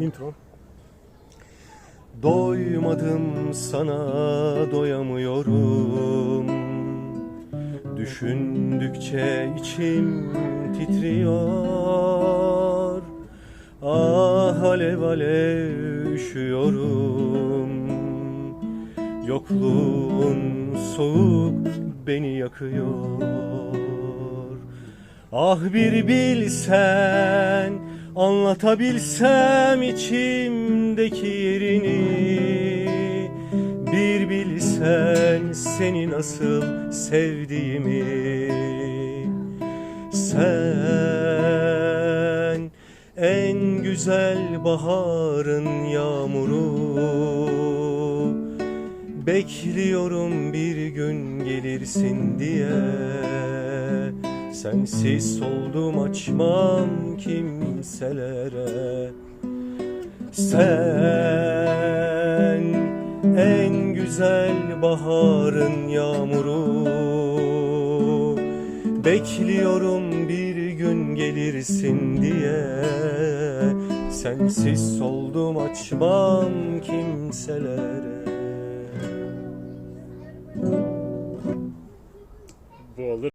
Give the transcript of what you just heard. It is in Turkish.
Intro. Doymadım sana doyamıyorum. Düşündükçe içim titriyor. Ah alev alev üşüyorum. Yokluğun soğuk beni yakıyor. Ah bir bilsen Anlatabilsem içimdeki yerini Bir bilsen seni nasıl sevdiğimi. Sen en güzel baharın yağmuru Bekliyorum bir gün gelirsin diye Sensiz soldum açmam kimselere. Sen en güzel baharın yağmuru. Bekliyorum bir gün gelirsin diye. Sensiz soldum açmam kimselere. Bu olur